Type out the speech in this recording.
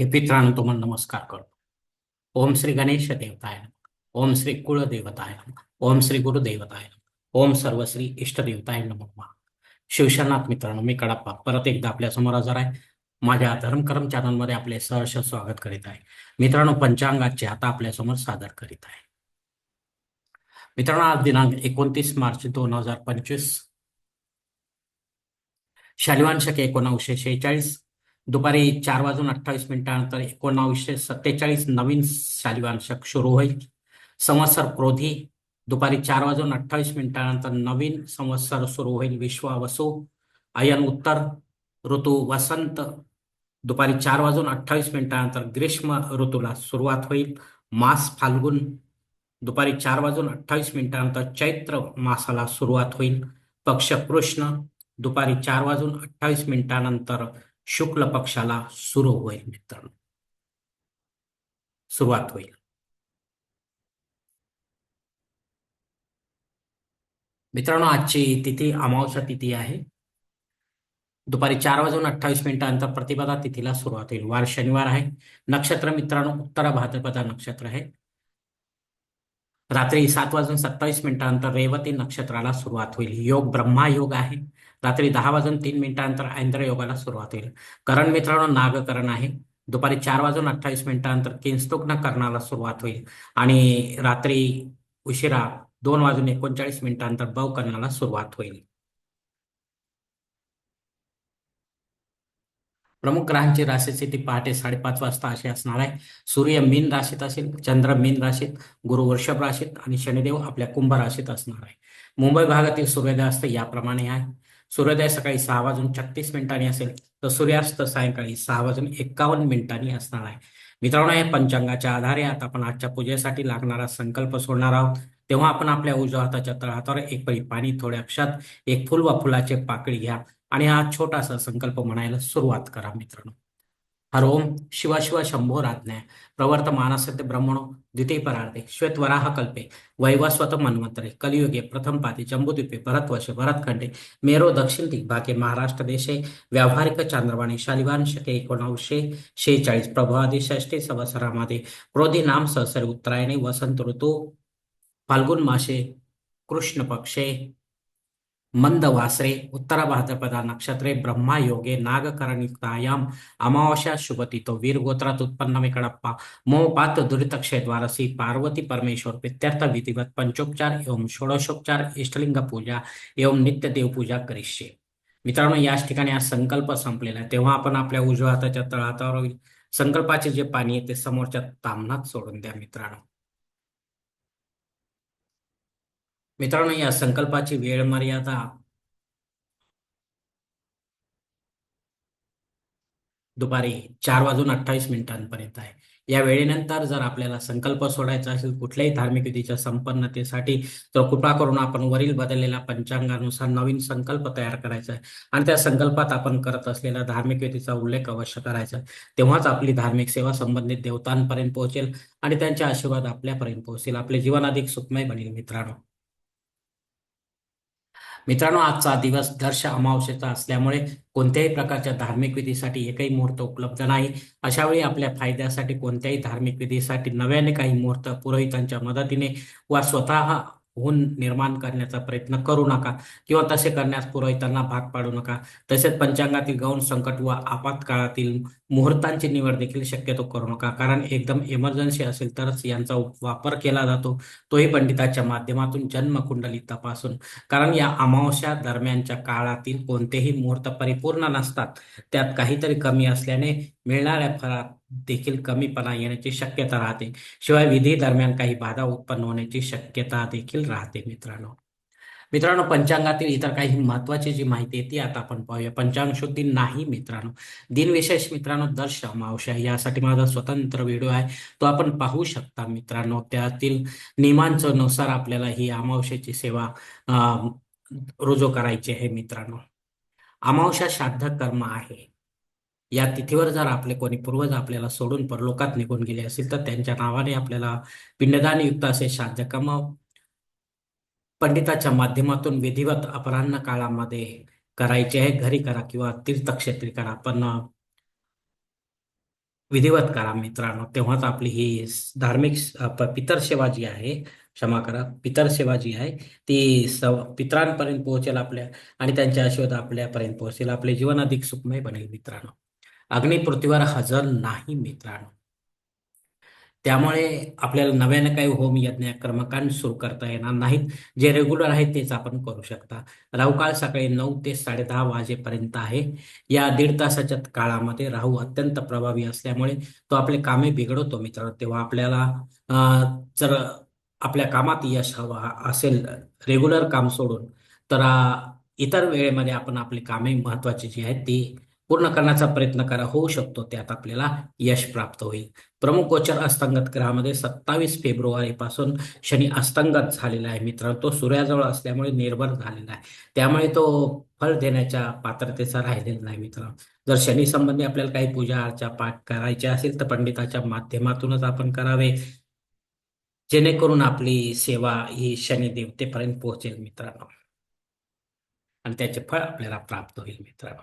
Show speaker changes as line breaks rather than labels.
हे पित्रांनो तुम्हाला नमस्कार करतो. ओम श्री गणेश देवताय ओम श्री कुळदेवताय ओम श्री गुरुदेवताय नमः. ओम सर्वश्री इष्टदेवताय नमः शिवशरणात मित्रांनो मी कडाप्पा. परत एकदा आपल्यासमोर हजर आहे. माझ्या धर्मकर्म चॅनलमध्ये आपले सहर्ष स्वागत करीत आहे. मित्रांनो पंचांगाचे आता आपल्यासमोर सादर करीत आहे. मित्रांनो आज दिनांक एकोणतीस मार्च दोन हजार पंचवीस. शालिवान शके एकोणावीसशे शेहेचाळीस. दुपारी चार वाजून अठ्ठावीस मिनिटानंतर एकोणावीसशे सत्तेचाळीस नवीन शालिवांशक सुरू होईल. संवत्सर क्रोधी दुपारी चार वाजून अठ्ठावीस मिनिटानंतर नवीन संवत्सर सुरू होईल विश्वावसु अयन उत्तर ऋतू वसंत दुपारी चार वाजून अठ्ठावीस मिनिटानंतर ग्रीष्म ऋतूला सुरुवात होईल. मास फाल्गुन दुपारी चार वाजून अठ्ठावीस मिनिटानंतर चैत्र मासाला सुरुवात होईल. पक्ष कृष्ण दुपारी चार वाजून अठ्ठावीस मिनिटानंतर शुक्ल पक्षाला सुरू होईल मित्रांनो. सुरुवात होईल. मित्रांनो आजची तिथी अमावस्या तिथी आहे. दुपारी चार वाजून अठ्ठावीस मिनिटानंतर प्रतिपदा तिथीला सुरुवात होईल. वार शनिवार आहे. नक्षत्र मित्रांनो उत्तर भाद्रपदा नक्षत्र आहे. रात्री सात वाजून सत्तावीस मिनिटानंतर रेवती नक्षत्राला सुरुवात होईल. योग ब्रह्मा योग आहे. रात्री दहा वाजून तीन मिनिटानंतर ऐंद्र योगाला सुरुवात होईल. करण मित्रांनो नागकरण आहे. दुपारी चार वाजून अठ्ठावीस मिनिटानंतर किंस्तुग्न करणाला सुरुवात होईल. आणि रात्री उशिरा दोन वाजून एकोणचाळीस मिनिटानंतर बव करण्याला सुरुवात होईल. प्रमुख ग्रहांची राशी स्थिती पहाटे साडेपाच वाजता अशी असणार आहे. सूर्य मीन राशीत असेल चंद्र मीन राशीत गुरु वृषभ राशीत आणि शनिदेव आपल्या कुंभ राशीत असणार आहे. मुंबई भागातील सूर्योदयास्त याप्रमाणे आहे. सूर्योदय सकाळी सहा वाजून छत्तीस मिनिटांनी असेल तर सूर्यास्त सायंकाळी सहा वाजून एक्कावन्न मिनिटांनी असणार आहे. मित्रांनो या पंचांगाच्या आधारे आता आपण आजच्या पूजेसाठी लागणारा संकल्प सोडणार आहोत. तेव्हा आपण आपल्या उजव्या हाताच्या तळहातावर एक परी पाणी थोड्या अक्षात एक फुल व फुलाचे पाकळी घ्या आणि हा छोटासा संकल्प म्हणायला सुरुवात करा मित्रांनो. हर ओम शिव शिव शंभो राज्ञाय प्रवर्तमानसत्य ब्रह्मणो द्वितीय परार्थे श्वेतवराह कल्पे वैवस्वत मन्वंतरे कलियुगे प्रथम पाती जम्बुद्वीपे भरतवर्षे भरतखंडे मेरो दक्षिण दिग्भागे महाराष्ट्र देशे व्यावहारिक चांद्रवाणी शालिवान शके एकोणावीसशे शेहेचाळीस प्रभावादी षष्टी संवत्सरामध्ये क्रोधी नाम सहसरी उत्तरायणे वसंत ऋतू फाल्गुन मासे कृष्ण पक्षे मंद वासरे उत्तर भाद्रपदा नक्षत्रे ब्रह्मा योगे नागकरणयुक्तायाम अमावस्या शुभतितो वीर गोत्रात उत्पन्न मे मोहपात मोपात दुरितक्षय द्वारसी पार्वती परमेश्वर प्रत्यर्थ विधिवत पंचोपचार एवं षोडशोपचार इष्टलिंग पूजा एवं नित्य देवपूजा करिष्ये मित्रांनो याच ठिकाणी आज संकल्प संपलेला आहे तेव्हा आपण आपल्या उजव्या हाताच्या तळहातावर संकल्पाचे जे पाणी आहे ते समोरच्या तामणात सोडून द्या मित्रांनो मित्रांनो या संकल्पाची वेळ मर्यादा दुपारी चार वाजून अठ्ठावीस मिनिटांपर्यंत आहे. या वेळेनंतर जर आपल्याला संकल्प सोडायचा असेल कुठल्याही धार्मिक विधीच्या संपन्नतेसाठी तर कृपा करून आपण वरील बदललेल्या पंचांगानुसार नवीन संकल्प तयार करायचा आहे. आणि त्या संकल्पात आपण करत असलेल्या धार्मिक विधीचा उल्लेख अवश्य करायचा तेव्हाच आपली धार्मिक सेवा संबंधित देवतांपर्यंत पोहोचेल आणि त्यांचे आशीर्वाद आपल्यापर्यंत पोहोचेल आपले जीवन अधिक सुखमय बनेल मित्रांनो. मित्रांनो आजचा दिवस दर्श अमावस्येचा असल्यामुळे कोणत्याही प्रकारच्या धार्मिक विधीसाठी एकही मुहूर्त उपलब्ध नाही. अशा वेळी आपल्या फायद्यासाठी कोणत्याही धार्मिक विधीसाठी नव्याने काही मुहूर्त पुरोहितांच्या मदतीने वा स्वतः होऊन निर्माण करण्याचा प्रयत्न करू नका किंवा तसे करण्यास पुरोहितांना भाग पाडू नका. तसेच पंचांगातील गौण संकट व आपातकाळातील मुहूर्तांची निवड देखील शक्यतो करू नका. कारण एकदम इमर्जन्सी असेल तरच यांचा वापर केला जातो. तोही पंडिताच्या माध्यमातून जन्मकुंडली तपासून. कारण या अमावस्या दरम्यानच्या काळातील कोणतेही मुहूर्त परिपूर्ण नसतात. त्यात काहीतरी कमी असल्याने मिळणाऱ्या फळात देखील कमीपणा येण्याची शक्यता राहते. शिवाय विधी दरम्यान काही बाधा उत्पन्न होण्याची शक्यता देखील राहते मित्रांनो. मित्रांनो पंचांगातील इतर काही महत्वाची जी माहिती आहे ती आता आपण पाहूया. पंचांग शुद्धी नाही मित्रांनो. दिनविशेष मित्रांनो दर्श मावशा यासाठी माझा स्वतंत्र व्हिडिओ आहे. तो आपण पाहू शकता मित्रांनो. त्यातील नियमांच्या नुसार आपल्याला ही अमावश्याची सेवा रुजू करायची आहे मित्रांनो. अमावश्या श्राद्ध कर्म आहे. या तिथीवर जर आपले कोणी पूर्वज आपल्याला सोडून परलोकात निघून गेले असेल तर त्यांच्या नावाने आपल्याला पिंडदान युक्त असे शाजकम पंडिताच्या माध्यमातून विधिवत अपराह्न काळामध्ये करायचे आहे. घरी करा किंवा तीर्थक्षेत्री करा पण विधिवत करा मित्रांनो. तेव्हाच आपली ही धार्मिक पितर सेवा जी आहे क्षमा करा पितर सेवा जी आहे ती स पितरांपर्यंत पोहोचेल आपल्या आणि त्यांच्या आशीर्वाद आपल्यापर्यंत पोहोचेल आपले जीवन अधिक सुखमय बनेल मित्रांनो. अग्नी पृथ्वीवर हजर नाही मित्रांनो. त्यामुळे आपल्याला नव्याने काही होम यज्ञ कर्मकांड सुरू करता येणार नाहीत. जे रेग्युलर आहेत तेच आपण करू शकता. राहू काळ सकाळी नऊ ते साडेदहा वाजेपर्यंत आहे. या दीड तासाच्या काळामध्ये राहू अत्यंत प्रभावी असल्यामुळे तो आपले कामे बिघडवतो मित्रांनो. तेव्हा आपल्याला जर आपल्या कामात यश हवा असेल रेग्युलर काम सोडून तर इतर वेळेमध्ये आपण आपली कामे महत्वाची जी आहेत ती पूर्ण करण्याचा प्रयत्न करा. होऊ शकतो त्यात आपल्याला यश प्राप्त होईल. प्रमुख गोचर अस्तंगत ग्रहामध्ये सत्तावीस फेब्रुवारी पासून शनी अस्तंगत झालेला आहे मित्रांनो. तो सूर्याजवळ असल्यामुळे निर्भर झालेला आहे. त्यामुळे तो फळ देण्याच्या पात्रतेचा राहिलेला नाही मित्रांनो. जर शनी संबंधी आपल्याला काही पूजा अर्चा पाठ करायचे असेल तर पंडिताच्या माध्यमातूनच आपण करावे. जेणेकरून आपली सेवा ही शनी देवतेपर्यंत पोहोचेल मित्रांनो. आणि त्याचे फळ आपल्याला प्राप्त होईल मित्रांनो.